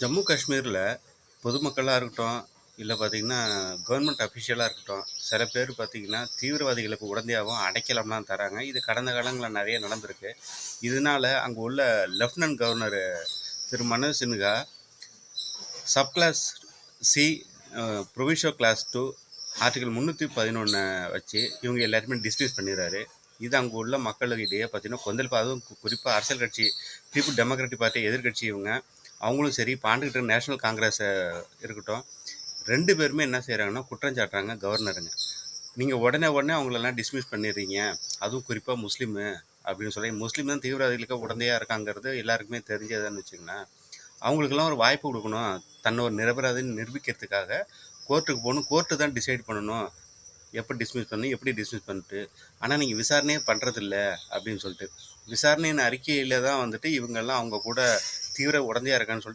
ஜம்மு காஷ்மீரில் பொதுமக்களாக இருக்கட்டும் இல்லை பார்த்திங்கன்னா கவர்மெண்ட் அஃபிஷியலாக இருக்கட்டும் சில பேர் பார்த்தீங்கன்னா தீவிரவாதிகளுக்கு உடந்தையாகவும் அடைக்கலம்லாம் தராங்க. இது கடந்த காலங்களில் நிறைய நடந்திருக்கு. இதனால அங்கே உள்ள லெஃப்டினன்ட் கவர்னர் திரு Manoj Sinha sub clause C proviso clause two article முந்நூற்றி பதினொன்று வச்சு இவங்க எல்லாருமே டிஸ்மிஸ் பண்ணிடுறாரு இது அங்கே உள்ள மக்களிடையே பார்த்தீங்கன்னா கொந்தளிப்பு அதுவும் குறிப்பாக அரசியல் கட்சி பீப்புள் டெமோக்ராட்டிக் பார்ட்டி எதிர்க்கட்சி இவங்க அவங்களும் சரி பாண்டுகிட்ட நேஷனல் காங்கிரஸ் இருக்கட்டும் ரெண்டு பேருமே என்ன செய்கிறாங்கன்னா குற்றம் சாட்டுறாங்க கவர்னருங்க நீங்கள் உடனே உடனே அவங்களெல்லாம் டிஸ்மிஸ் பண்ணிடுறீங்க. அதுவும் குறிப்பாக முஸ்லீமு அப்படின்னு சொல்லி முஸ்லீம் தான் தீவிரவாதிகளுக்கு உடந்தையாக இருக்காங்கிறது எல்லாருக்குமே தெரிஞ்சதுன்னு வச்சுங்களேன் அவங்களுக்கெல்லாம் ஒரு வாய்ப்பு கொடுக்கணும். தன்னை ஒரு நிரபராதின்னு நிரூபிக்கிறதுக்காக கோர்ட்டுக்கு போகணும். கோர்ட்டு தான் டிசைட் பண்ணணும். எப்போ டிஸ்மிஸ் பண்ணி எப்படி டிஸ்மிஸ் பண்ணிட்டு. ஆனால் நீங்கள் விசாரணையே பண்ணுறதில்ல அப்படின்னு சொல்லிட்டு. விசாரணையின் அறிக்கையில் தான் வந்துட்டு இவங்கெல்லாம் அவங்க கூட தீவிர உடந்தையாக இருக்கான்னு சொல்லிட்டு